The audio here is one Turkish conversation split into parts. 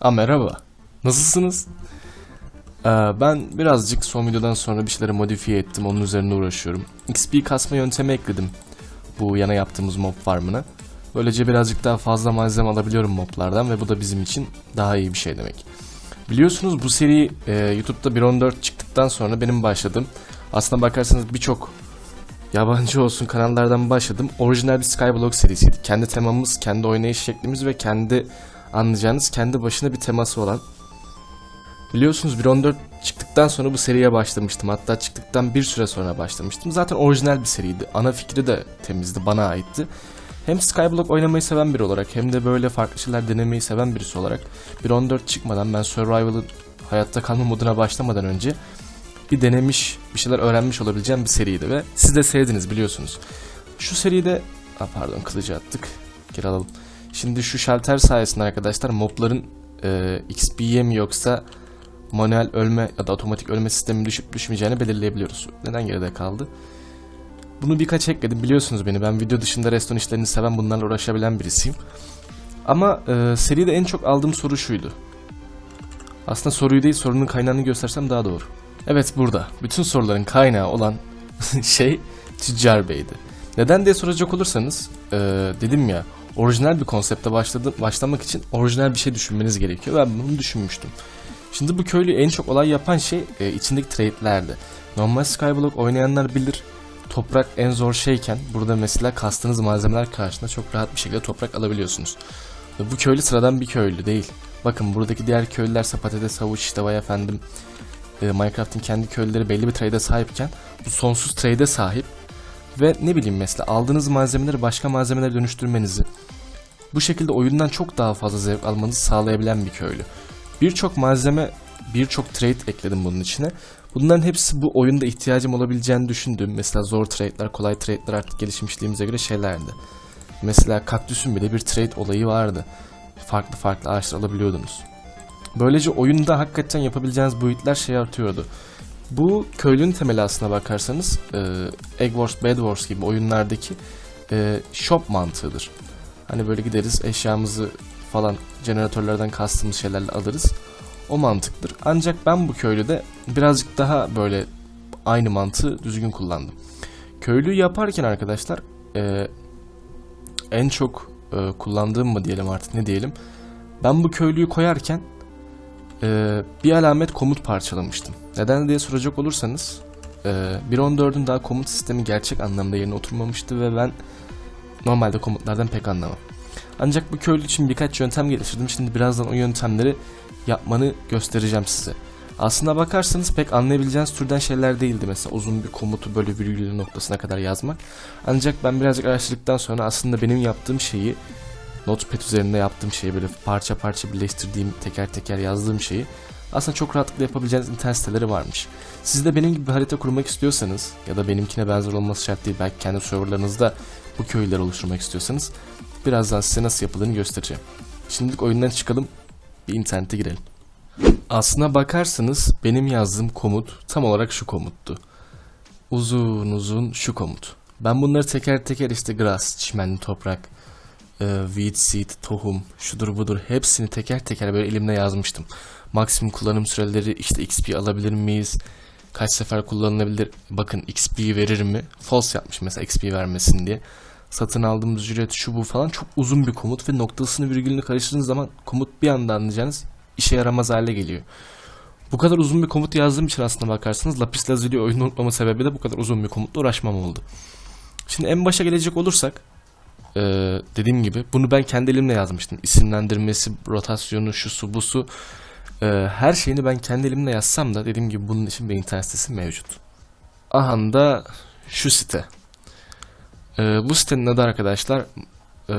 Aa merhaba. Nasılsınız? Ee, ben birazcık son videodan sonra bir şeyleri modifiye ettim. Onun üzerine uğraşıyorum. XP kasma yöntemi ekledim. Bu yana yaptığımız mob farmına. Böylece birazcık daha fazla malzeme alabiliyorum moblardan ve bu da bizim için daha iyi bir şey demek. Biliyorsunuz bu seri e, YouTube'da 1.14 çıktıktan sonra benim başladım. Aslına bakarsanız birçok yabancı olsun kanallardan başladım. Orijinal bir Skyblock serisiydi. Kendi temamız, kendi oynayış şeklimiz ve kendi anlayacağınız kendi başına bir teması olan. Biliyorsunuz 1.14 çıktıktan sonra bu seriye başlamıştım. Hatta çıktıktan bir süre sonra başlamıştım. Zaten orijinal bir seriydi. Ana fikri de temizdi, bana aitti. Hem Skyblock oynamayı seven biri olarak hem de böyle farklı şeyler denemeyi seven birisi olarak 1.14 çıkmadan ben Survival'ın hayatta kalma moduna başlamadan önce bir denemiş, bir şeyler öğrenmiş olabileceğim bir seriydi ve siz de sevdiniz biliyorsunuz. Şu seride, Aa, pardon kılıcı attık, geri alalım. Şimdi şu şalter sayesinde arkadaşlar mobların e, XP'ye mi yoksa manuel ölme ya da otomatik ölme sistemi düşüp düşmeyeceğini belirleyebiliyoruz. Neden geride kaldı? Bunu birkaç ekledim biliyorsunuz beni. Ben video dışında restoran işlerini seven bunlarla uğraşabilen birisiyim. Ama e, seride en çok aldığım soru şuydu. Aslında soruyu değil sorunun kaynağını göstersem daha doğru. Evet burada. Bütün soruların kaynağı olan şey Tüccar Bey'di. Neden diye soracak olursanız e, dedim ya orijinal bir konsepte başladı, başlamak için orijinal bir şey düşünmeniz gerekiyor. Ben bunu düşünmüştüm. Şimdi bu köylü en çok olay yapan şey e, içindeki trade'lerdi. Normal Skyblock oynayanlar bilir. Toprak en zor şeyken burada mesela kastığınız malzemeler karşısında çok rahat bir şekilde toprak alabiliyorsunuz. Ve bu köylü sıradan bir köylü değil. Bakın buradaki diğer köylülerse patates, havuç işte vay efendim e, Minecraft'ın kendi köylüleri belli bir trade'e sahipken bu sonsuz trade'e sahip ve ne bileyim mesela aldığınız malzemeleri başka malzemelere dönüştürmenizi bu şekilde oyundan çok daha fazla zevk almanızı sağlayabilen bir köylü. Birçok malzeme, birçok trade ekledim bunun içine. Bunların hepsi bu oyunda ihtiyacım olabileceğini düşündüğüm mesela zor trade'ler, kolay trade'ler artık gelişmişliğimize göre şeylerdi. Mesela kaktüsün bile bir trade olayı vardı. Farklı farklı ağaçlar alabiliyordunuz. Böylece oyunda hakikaten yapabileceğiniz boyutlar şey artıyordu. Bu köylünün temeli aslına bakarsanız e, Egg Wars, Bed Wars gibi oyunlardaki e, shop mantığıdır. Hani böyle gideriz eşyamızı falan jeneratörlerden kastığımız şeylerle alırız. O mantıktır. Ancak ben bu köylüde birazcık daha böyle aynı mantığı düzgün kullandım. Köylüyü yaparken arkadaşlar e, en çok e, kullandığım mı diyelim artık ne diyelim. Ben bu köylüyü koyarken e, bir alamet komut parçalamıştım. Neden diye soracak olursanız e, 1.14'ün daha komut sistemi gerçek anlamda yerine oturmamıştı ve ben normalde komutlardan pek anlamam. Ancak bu köylü için birkaç yöntem geliştirdim. Şimdi birazdan o yöntemleri yapmanı göstereceğim size. Aslına bakarsanız pek anlayabileceğiniz türden şeyler değildi mesela uzun bir komutu böyle virgülü noktasına kadar yazmak. Ancak ben birazcık araştırdıktan sonra aslında benim yaptığım şeyi Notepad üzerinde yaptığım şeyi böyle parça parça birleştirdiğim teker teker yazdığım şeyi aslında çok rahatlıkla yapabileceğiniz internet siteleri varmış. Siz de benim gibi bir harita kurmak istiyorsanız ya da benimkine benzer olması şart değil belki kendi serverlarınızda bu köyleri oluşturmak istiyorsanız birazdan size nasıl yapıldığını göstereceğim. Şimdilik oyundan çıkalım bir internete girelim. Aslına bakarsanız benim yazdığım komut tam olarak şu komuttu. Uzun uzun şu komut. Ben bunları teker teker işte grass, çimenli toprak, e, weed seed, tohum, şudur budur hepsini teker teker böyle elimle yazmıştım. Maksimum kullanım süreleri işte XP alabilir miyiz? Kaç sefer kullanılabilir? Bakın XP verir mi? False yapmış mesela XP vermesin diye. Satın aldığımız ücret şu bu falan çok uzun bir komut ve noktasını virgülünü karıştırdığınız zaman komut bir anda anlayacağınız işe yaramaz hale geliyor. Bu kadar uzun bir komut yazdığım için aslında bakarsanız Lapis Lazuli oyunu unutmama sebebi de bu kadar uzun bir komutla uğraşmam oldu. Şimdi en başa gelecek olursak ee, dediğim gibi bunu ben kendi elimle yazmıştım. İsimlendirmesi, rotasyonu, şusu busu ee, her şeyini ben kendi elimle yazsam da dediğim gibi bunun için bir internet sitesi mevcut. Aha da şu site. Ee, bu sitenin adı arkadaşlar e,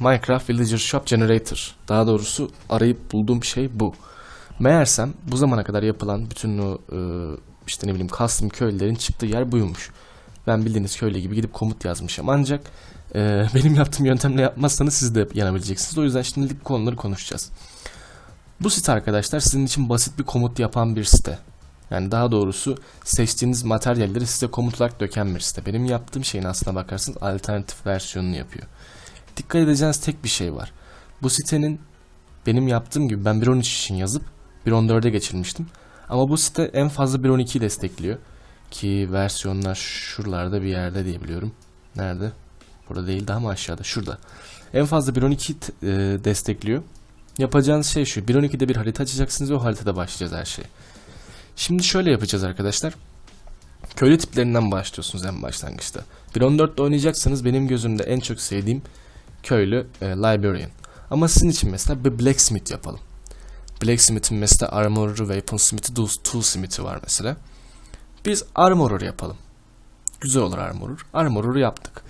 Minecraft Villager Shop Generator. Daha doğrusu arayıp bulduğum şey bu. Meğersem bu zamana kadar yapılan bütün o e, işte ne bileyim custom köylülerin çıktığı yer buymuş. Ben bildiğiniz köylü gibi gidip komut yazmışım. Ancak e, benim yaptığım yöntemle yapmazsanız siz de yanabileceksiniz. O yüzden şimdilik bu konuları konuşacağız. Bu site arkadaşlar sizin için basit bir komut yapan bir site. Yani daha doğrusu seçtiğiniz materyalleri size komut olarak döken bir site. Benim yaptığım şeyin aslına bakarsanız alternatif versiyonunu yapıyor. Dikkat edeceğiniz tek bir şey var. Bu sitenin benim yaptığım gibi ben 1.13 için yazıp 1.14'e geçirmiştim. Ama bu site en fazla 1.12'yi destekliyor. Ki versiyonlar şuralarda bir yerde diye biliyorum. Nerede? Burada değil daha mı aşağıda? Şurada. En fazla 1.12 t- e, destekliyor. Yapacağınız şey şu. 1.12'de bir harita açacaksınız ve o haritada başlayacağız her şey. Şimdi şöyle yapacağız arkadaşlar. Köylü tiplerinden başlıyorsunuz en başlangıçta. 1.14'te oynayacaksanız benim gözümde en çok sevdiğim köylü e, Librarian. Ama sizin için mesela bir Blacksmith yapalım. Blacksmith'in mesela Armor'u, Weaponsmith'i, Tool- Toolsmith'i var mesela. Biz Armor'u yapalım. Güzel olur Armor'u. Armor'u yaptık.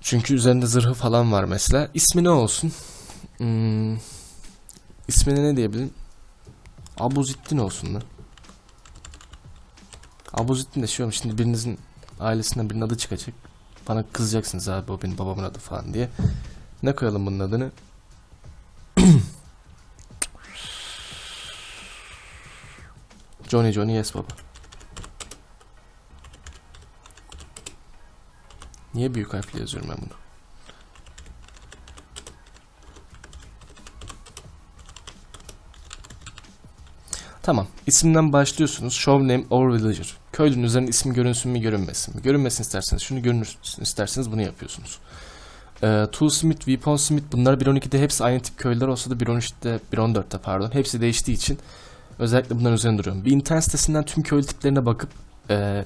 Çünkü üzerinde zırhı falan var mesela. İsmi ne olsun? Hmm, ismini ne diyebilirim? Abuzittin olsun lan. Abuzittin de şey. Şimdi birinizin ailesinden birinin adı çıkacak. Bana kızacaksınız abi o benim babamın adı falan diye. Ne koyalım bunun adını? Johnny Johnny yes baba. Niye büyük harfle yazıyorum ben bunu? Tamam. İsimden başlıyorsunuz. Show name or villager. Köylünün üzerinde ismi görünsün mü görünmesin mi? Görünmesin isterseniz şunu görünsün isterseniz bunu yapıyorsunuz. Ee, Toolsmith, Weaponsmith bunlar 1.12'de hepsi aynı tip köylüler olsa da 1.13'te, 1.14'te pardon. Hepsi değiştiği için özellikle bunların üzerine duruyorum. Bir internet sitesinden tüm köylü tiplerine bakıp e,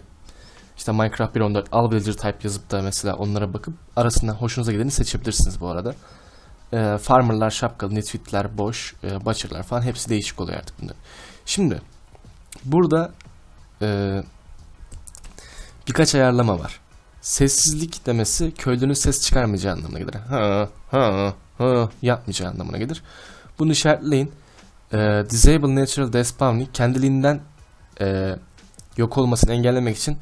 işte Minecraft 1.14 al villager type yazıp da mesela onlara bakıp arasından hoşunuza gideni seçebilirsiniz bu arada. Ee, farmerlar, şapkalı, nitwitler, boş, e, butcherlar falan hepsi değişik oluyor artık bunlar. Şimdi burada e, birkaç ayarlama var. Sessizlik demesi köylünün ses çıkarmayacağı anlamına gelir. Ha ha ha yapmayacağı anlamına gelir. Bunu işaretleyin. E, Disable Natural Despawning kendiliğinden e, yok olmasını engellemek için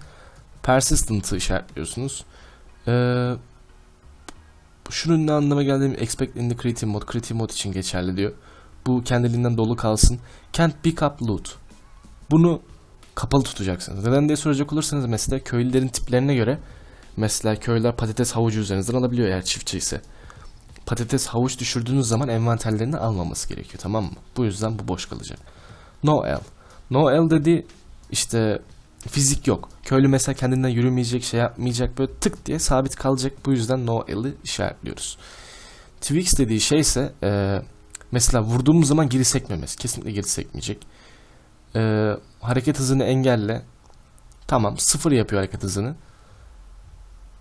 Persistent'ı işaretliyorsunuz. E, şunun ne anlama geldiğini expect in the creative mode, creative mode için geçerli diyor. Bu kendiliğinden dolu kalsın. Can't pick up loot. Bunu kapalı tutacaksınız. Neden diye soracak olursanız mesela köylülerin tiplerine göre mesela köylüler patates havucu üzerinizden alabiliyor eğer çiftçi ise. Patates havuç düşürdüğünüz zaman envanterlerini almaması gerekiyor tamam mı? Bu yüzden bu boş kalacak. No L. No L dedi işte fizik yok. Köylü mesela kendinden yürümeyecek şey yapmayacak böyle tık diye sabit kalacak. Bu yüzden no L'i işaretliyoruz. Twix dediği şey ise e, mesela vurduğumuz zaman geri sekmemesi. Kesinlikle geri sekmeyecek. E, hareket hızını engelle. Tamam sıfır yapıyor hareket hızını.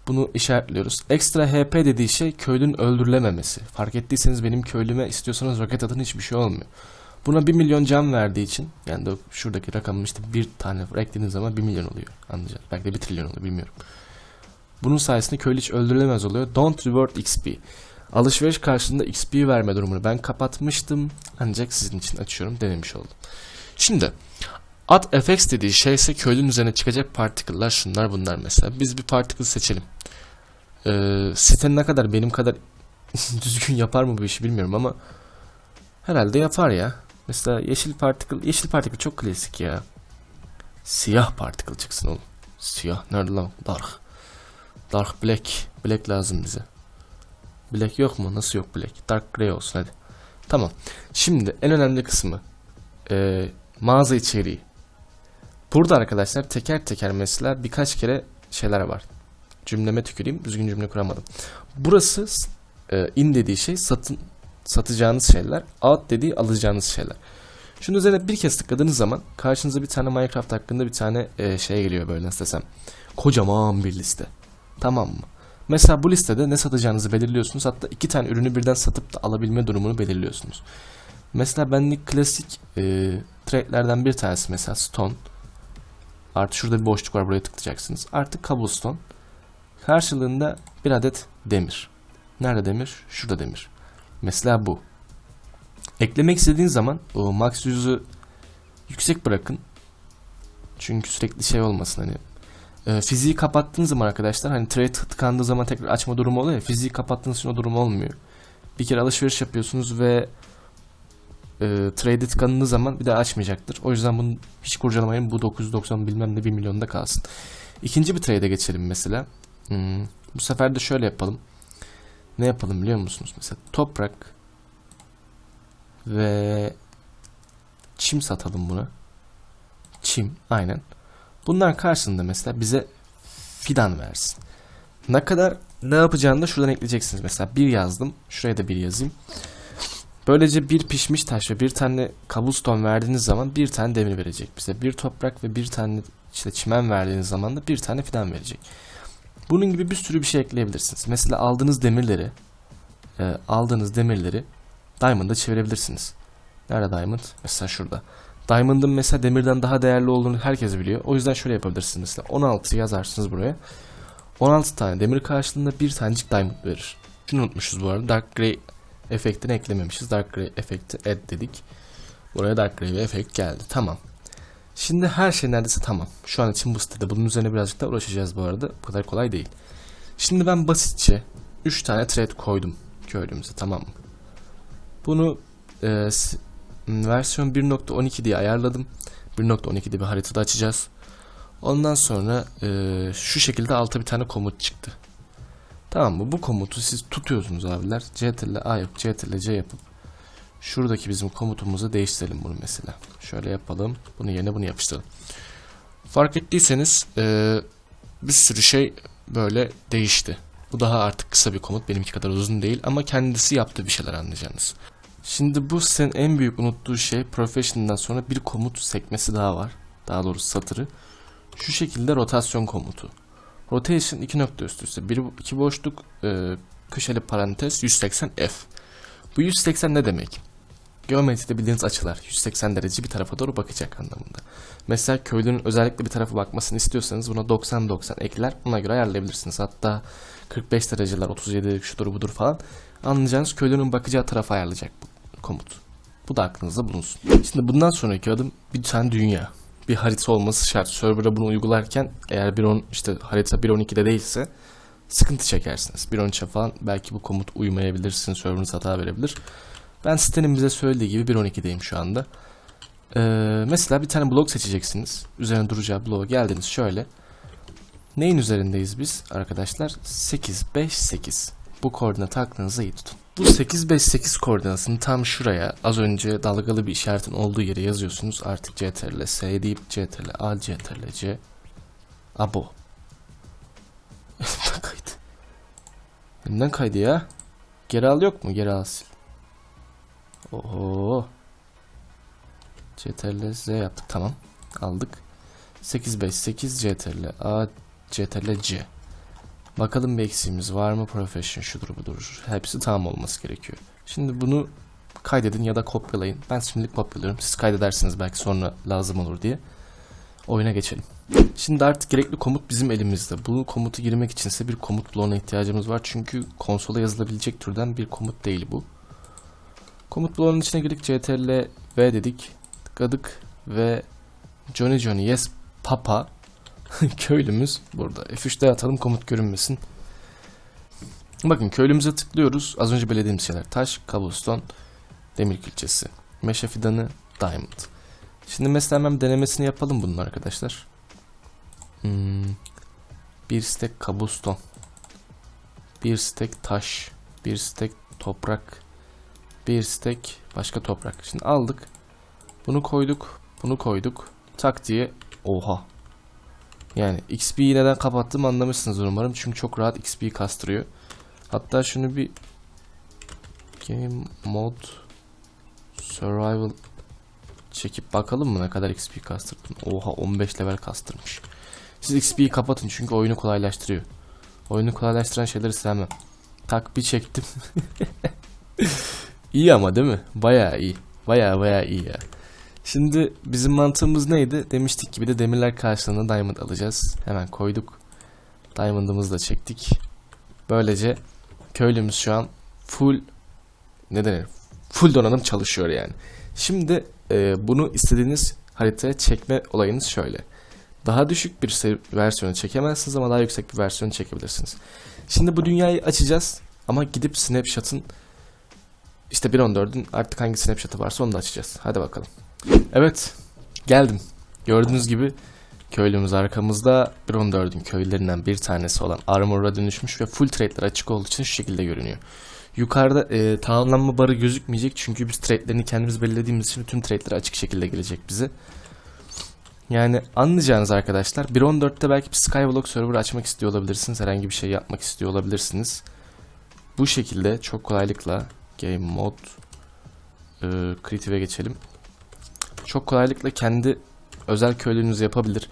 Bunu işaretliyoruz. Ekstra HP dediği şey köylünün öldürülememesi. Fark ettiyseniz benim köylüme istiyorsanız roket atın hiçbir şey olmuyor. Buna 1 milyon can verdiği için yani de şuradaki rakamın işte bir tane eklediğiniz zaman 1 milyon oluyor anlayacağız. Belki de 1 trilyon oluyor bilmiyorum. Bunun sayesinde köylü hiç öldürülemez oluyor. Don't reward XP. Alışveriş karşılığında XP verme durumunu ben kapatmıştım. Ancak sizin için açıyorum denemiş oldum. Şimdi Add FX dediği şey ise köylünün üzerine çıkacak particle'lar şunlar bunlar mesela. Biz bir particle seçelim. Ee, site ne kadar benim kadar düzgün yapar mı bu işi bilmiyorum ama herhalde yapar ya. Mesela yeşil particle, yeşil particle çok klasik ya. Siyah particle çıksın oğlum. Siyah nerede lan? Dark. Dark black. Black lazım bize. Black yok mu? Nasıl yok black? Dark gray olsun hadi. Tamam. Şimdi en önemli kısmı. Ee, mağaza içeriği. Burada arkadaşlar teker teker mesela birkaç kere şeyler var. Cümleme tüküreyim. Düzgün cümle kuramadım. Burası e, in dediği şey satın satacağınız şeyler. Out dediği alacağınız şeyler. Şunun üzerine bir kez tıkladığınız zaman karşınıza bir tane Minecraft hakkında bir tane e, şey geliyor böyle nasıl desem. Kocaman bir liste. Tamam mı? Mesela bu listede ne satacağınızı belirliyorsunuz. Hatta iki tane ürünü birden satıp da alabilme durumunu belirliyorsunuz. Mesela benlik klasik e, trade'lerden bir tanesi mesela stone. Artı şurada bir boşluk var buraya tıklayacaksınız. Artık cobblestone. Karşılığında bir adet demir. Nerede demir? Şurada demir. Mesela bu. Eklemek istediğin zaman o max yüzü yüksek bırakın. Çünkü sürekli şey olmasın hani. E, fiziği kapattığınız zaman arkadaşlar hani trade tıkandığı zaman tekrar açma durumu oluyor ya. Fiziği kapattığınız için o durum olmuyor. Bir kere alışveriş yapıyorsunuz ve e, trade'e tıkandığı zaman bir daha açmayacaktır. O yüzden bunu hiç kurcalamayın. Bu 990 bilmem ne 1 milyonda kalsın. İkinci bir trade'e geçelim mesela. Hmm, bu sefer de şöyle yapalım. Ne yapalım biliyor musunuz? Mesela toprak Ve çim satalım buna. Çim aynen. Bunlar karşılığında mesela bize fidan versin. Ne kadar ne yapacağını da şuradan ekleyeceksiniz. Mesela bir yazdım. Şuraya da bir yazayım. Böylece bir pişmiş taş ve bir tane cobblestone verdiğiniz zaman bir tane demir verecek bize. Bir toprak ve bir tane işte çimen verdiğiniz zaman da bir tane fidan verecek. Bunun gibi bir sürü bir şey ekleyebilirsiniz. Mesela aldığınız demirleri e, aldığınız demirleri Diamond'a çevirebilirsiniz. Nerede Diamond? Mesela şurada. Diamond'ın mesela demirden daha değerli olduğunu herkes biliyor. O yüzden şöyle yapabilirsiniz. Mesela 16 yazarsınız buraya. 16 tane demir karşılığında bir tanecik Diamond verir. Şunu unutmuşuz bu arada. Dark Grey efektini eklememişiz. Dark Grey efekti add dedik. Buraya Dark bir efekt geldi. Tamam. Şimdi her şey neredeyse tamam. Şu an için bu sitede. Bunun üzerine birazcık da uğraşacağız bu arada. Bu kadar kolay değil. Şimdi ben basitçe 3 tane thread koydum köylümüze tamam mı? Bunu e, versiyon 1.12 diye ayarladım. 1.12'de bir haritada açacağız. Ondan sonra e, şu şekilde alta bir tane komut çıktı. Tamam mı? Bu komutu siz tutuyorsunuz abiler. Ctrl A yapıp Ctrl C yapıp şuradaki bizim komutumuzu değiştirelim bunu mesela. Şöyle yapalım. Bunu yerine bunu yapıştıralım. Fark ettiyseniz e, bir sürü şey böyle değişti. Bu daha artık kısa bir komut. Benimki kadar uzun değil ama kendisi yaptığı bir şeyler anlayacağınız. Şimdi bu senin en büyük unuttuğu şey professional'dan sonra bir komut sekmesi daha var. Daha doğrusu satırı. Şu şekilde rotasyon komutu. Rotation 2 nokta üst üste. Bir, iki boşluk e, köşeli parantez 180 F. Bu 180 ne demek? Geometride bildiğiniz açılar 180 derece bir tarafa doğru bakacak anlamında. Mesela köylünün özellikle bir tarafa bakmasını istiyorsanız buna 90-90 ekler buna göre ayarlayabilirsiniz. Hatta 45 dereceler 37 şudur budur falan anlayacağınız köylünün bakacağı tarafa ayarlayacak bu komut. Bu da aklınızda bulunsun. Şimdi bundan sonraki adım bir tane dünya. Bir harita olması şart. Server'a bunu uygularken eğer 1.10 işte harita 1.12'de değilse sıkıntı çekersiniz. 1.13'e falan belki bu komut uymayabilir, sizin server'ınız hata verebilir. Ben sitenin bize söylediği gibi 1.12'deyim şu anda. Ee, mesela bir tane blok seçeceksiniz. Üzerine duracağı bloğa geldiniz şöyle. Neyin üzerindeyiz biz arkadaşlar? 8, 5, 8. Bu koordinatı aklınıza iyi tutun. Bu 8, 5, 8 koordinatını tam şuraya az önce dalgalı bir işaretin olduğu yere yazıyorsunuz. Artık CTRL S deyip CTRL A, CTRL C. Abo. Elimden kaydı. Elimden kaydı ya. Geri al yok mu? Geri al sil. Oho. CTRL Z yaptık tamam. Aldık. 858 CTRL A CTRL C. Bakalım bir eksiğimiz var mı? Profession şudur budur. Hepsi tamam olması gerekiyor. Şimdi bunu kaydedin ya da kopyalayın. Ben şimdilik kopyalıyorum. Siz kaydedersiniz belki sonra lazım olur diye. Oyuna geçelim. Şimdi artık gerekli komut bizim elimizde. Bu komutu girmek için ise bir komut bloğuna ihtiyacımız var. Çünkü konsola yazılabilecek türden bir komut değil bu. Komut bloğunun içine girdik. CTRL V dedik. Tıkladık ve Johnny Johnny Yes Papa köylümüz burada. F3'te atalım komut görünmesin. Bakın köylümüze tıklıyoruz. Az önce belirlediğimiz şeyler. Taş, cobblestone, demir külçesi, meşe fidanı, diamond. Şimdi mesela hemen denemesini yapalım bunun arkadaşlar. Hmm, bir stek cobblestone. Bir stek taş. Bir stek toprak. Bir stek başka toprak. Şimdi aldık. Bunu koyduk. Bunu koyduk. Tak diye. Oha. Yani XP'yi neden kapattım anlamışsınız umarım. Çünkü çok rahat XP'yi kastırıyor. Hatta şunu bir Game Mode Survival çekip bakalım mı ne kadar XP kastırdım. Oha 15 level kastırmış. Siz XP'yi kapatın çünkü oyunu kolaylaştırıyor. Oyunu kolaylaştıran şeyleri sevmem. Tak bir çektim. iyi ama değil mi? Bayağı iyi. Bayağı bayağı iyi ya. Şimdi bizim mantığımız neydi? Demiştik ki bir de demirler karşılığında diamond alacağız. Hemen koyduk. Diamond'ımızı da çektik. Böylece köylümüz şu an full ne denir? Full donanım çalışıyor yani. Şimdi e, bunu istediğiniz haritaya çekme olayınız şöyle. Daha düşük bir versiyonu çekemezsiniz ama daha yüksek bir versiyonu çekebilirsiniz. Şimdi bu dünyayı açacağız ama gidip snapshot'ın işte 1.14'ün artık hangi snapshot'ı varsa onu da açacağız. Hadi bakalım. Evet geldim. Gördüğünüz gibi köylümüz arkamızda 1.14'ün köylerinden bir tanesi olan Armor'a dönüşmüş ve full trade'ler açık olduğu için şu şekilde görünüyor. Yukarıda e, tamamlanma barı gözükmeyecek çünkü biz trade'lerini kendimiz belirlediğimiz için bütün trade'ler açık şekilde gelecek bize. Yani anlayacağınız arkadaşlar 1.14'te belki bir Skyblock server açmak istiyor olabilirsiniz. Herhangi bir şey yapmak istiyor olabilirsiniz. Bu şekilde çok kolaylıkla Game Mode e, Creative'e geçelim. Çok kolaylıkla kendi özel köylüğünüzü yapabilir.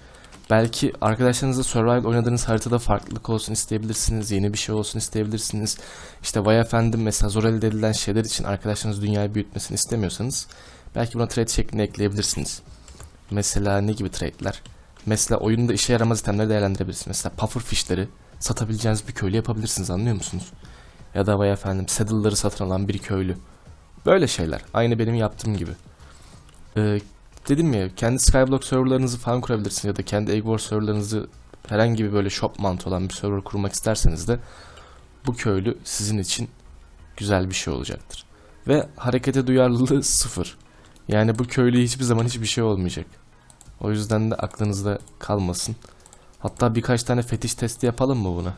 Belki arkadaşlarınızla survival oynadığınız haritada farklılık olsun isteyebilirsiniz. Yeni bir şey olsun isteyebilirsiniz. İşte vay efendim mesela zor elde edilen şeyler için arkadaşlarınız dünyayı büyütmesini istemiyorsanız belki buna trade şeklinde ekleyebilirsiniz. Mesela ne gibi trade'ler? Mesela oyunda işe yaramaz itemleri değerlendirebilirsiniz. Mesela puffer fishleri satabileceğiniz bir köylü yapabilirsiniz anlıyor musunuz? Ya da vay efendim saddle'ları satın alan bir köylü. Böyle şeyler. Aynı benim yaptığım gibi. Ee, dedim ya kendi Skyblock serverlarınızı falan kurabilirsiniz ya da kendi Egg Wars serverlarınızı herhangi bir böyle shop mantı olan bir server kurmak isterseniz de bu köylü sizin için güzel bir şey olacaktır. Ve harekete duyarlılığı sıfır. Yani bu köylü hiçbir zaman hiçbir şey olmayacak. O yüzden de aklınızda kalmasın. Hatta birkaç tane fetiş testi yapalım mı buna?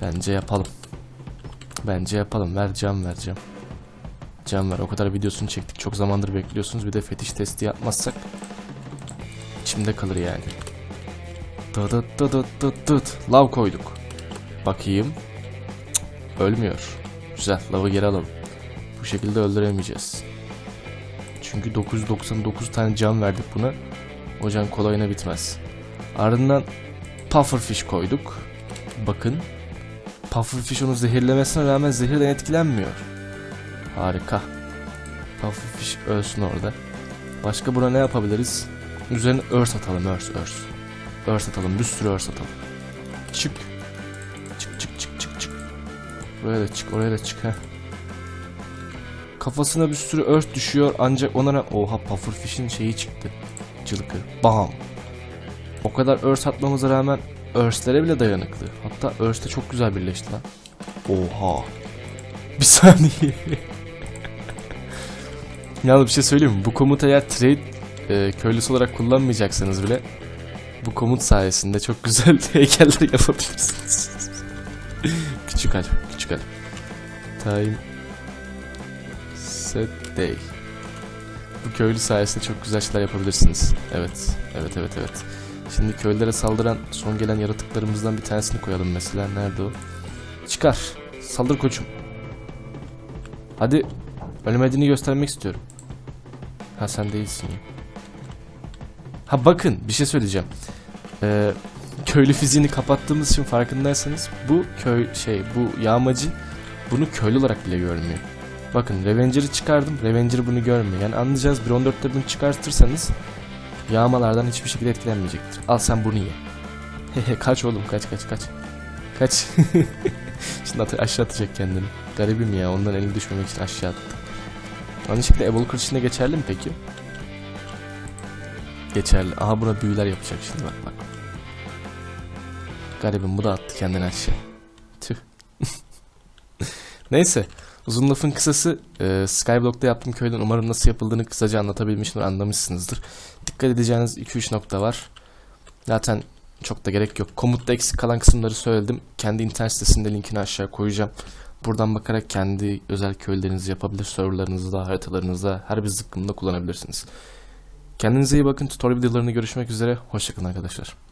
Bence yapalım. Bence yapalım. Ver cam vereceğim. Cam ver. O kadar videosunu çektik. Çok zamandır bekliyorsunuz. Bir de fetiş testi yapmazsak içimde kalır yani. Dıt dıt dıt dıt dıt dıt. Lav koyduk. Bakayım. Cık, Ölmüyor. Güzel. Lavı geri alalım. Bu şekilde öldüremeyeceğiz. Çünkü 999 tane cam verdik buna. O can kolayına bitmez. Ardından pufferfish koyduk. Bakın. Pufferfish onu zehirlemesine rağmen zehirden etkilenmiyor. Harika. Pufferfish ölsün orada. Başka buna ne yapabiliriz? Üzerine örs atalım, örs, örs. Örs atalım, bir sürü örs atalım. Çık. Çık, çık, çık, çık, çık. Buraya da çık, oraya da çık, heh. Kafasına bir sürü örs düşüyor ancak ona ra- Oha pufferfish'in şeyi çıktı. Cılıkı. Bam. O kadar örs atmamıza rağmen örslere bile dayanıklı. Hatta örs de çok güzel birleşti lan. Oha. Bir saniye. Yalnız bir şey söyleyeyim mi? Bu komutu eğer trade e, köylüsü olarak kullanmayacaksanız bile bu komut sayesinde çok güzel heykeller yapabilirsiniz. küçük harf, küçük harf. Time set day. Bu köylü sayesinde çok güzel şeyler yapabilirsiniz. Evet, evet, evet, evet. Şimdi köylülere saldıran son gelen yaratıklarımızdan bir tanesini koyalım mesela. Nerede o? Çıkar. Saldır koçum. Hadi. Ölmediğini göstermek istiyorum. Ha sen değilsin ya. Ha bakın bir şey söyleyeceğim. Ee, köylü fiziğini kapattığımız için farkındaysanız bu köy şey bu yağmacı bunu köylü olarak bile görmüyor. Bakın Revenger'ı çıkardım. Revenger bunu görmüyor. Yani anlayacağız 1.14'te bunu çıkartırsanız yağmalardan hiçbir şekilde etkilenmeyecektir. Al sen bunu ye. Hehe kaç oğlum kaç kaç kaç. Kaç. Şimdi at aşağı atacak kendini. Garibim ya ondan elini düşmemek için aşağı attı. Aynı şekilde Evolution içinde geçerli mi peki? Geçerli. Aha buna büyüler yapacak şimdi bak bak. Garibim bu da attı kendini aşağı. Tüh. Neyse. Uzun lafın kısası e, Skyblock'ta yaptığım köyden umarım nasıl yapıldığını kısaca anlatabilmişimdir, anlamışsınızdır. Dikkat edeceğiniz 2-3 nokta var. Zaten çok da gerek yok. Komutta eksik kalan kısımları söyledim. Kendi internet sitesinde linkini aşağı koyacağım. Buradan bakarak kendi özel köylerinizi yapabilir, serverlarınızda, haritalarınızda, her bir zıkkımda kullanabilirsiniz. Kendinize iyi bakın. Tutorial videolarında görüşmek üzere. Hoşçakalın arkadaşlar.